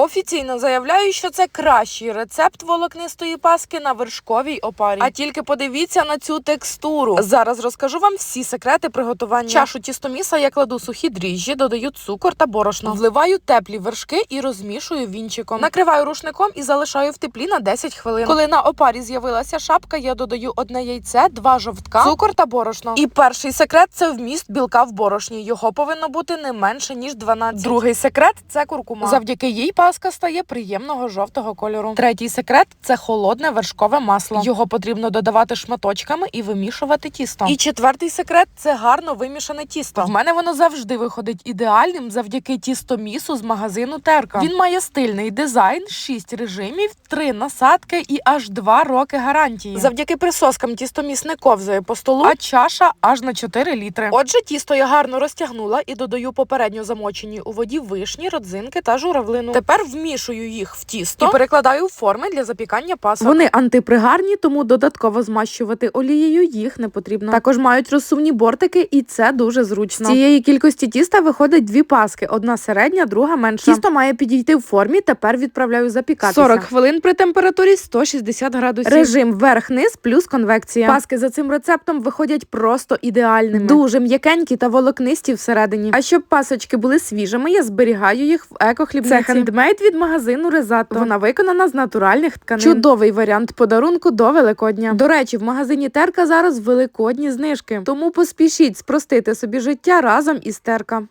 Офіційно заявляю, що це кращий рецепт волокнистої паски на вершковій опарі. А тільки подивіться на цю текстуру. Зараз розкажу вам всі секрети приготування. Чашу тістоміса я кладу сухі дріжджі, додаю цукор та борошно. Вливаю теплі вершки і розмішую вінчиком. Накриваю рушником і залишаю в теплі на 10 хвилин. Коли на опарі з'явилася шапка, я додаю одне яйце, два жовтка, цукор та борошно. І перший секрет це вміст білка в борошні. Його повинно бути не менше ніж 12. Другий секрет це куркума. Завдяки їй паска стає приємного жовтого кольору. Третій секрет це холодне вершкове масло. Його потрібно додавати шматочками і вимішувати тісто. І четвертий секрет це гарно вимішане тісто. В мене воно завжди виходить ідеальним завдяки тістомісу з магазину Терка. Він має стильний дизайн, 6 режимів, 3 насадки і аж 2 роки гарантії. Завдяки присоскам тістоміс не ковзає по столу, а чаша аж на 4 літри. Отже, тісто я гарно розтягнула і додаю попередньо замочені у воді вишні, родзинки та журавлину. Тепер вмішую їх в тісто і перекладаю в форми для запікання пасок. Вони антипригарні, тому додатково змащувати олією їх не потрібно. Також мають розсувні бортики, і це дуже зручно. З цієї кількості тіста виходить дві паски: одна середня, друга менша. Тісто має підійти в формі. Тепер відправляю запікатися. 40 хвилин при температурі 160 градусів. Режим верх-низ плюс конвекція. Паски за цим рецептом виходять просто ідеальними. Дуже м'якенькі та волокнисті всередині. А щоб пасочки були свіжими, я зберігаю їх в екохлібниці. Хендмейд від магазину Резато. Вона виконана з натуральних тканин. Чудовий варіант подарунку до Великодня. До речі, в магазині Терка зараз великодні знижки. Тому поспішіть спростити собі життя разом із Терка.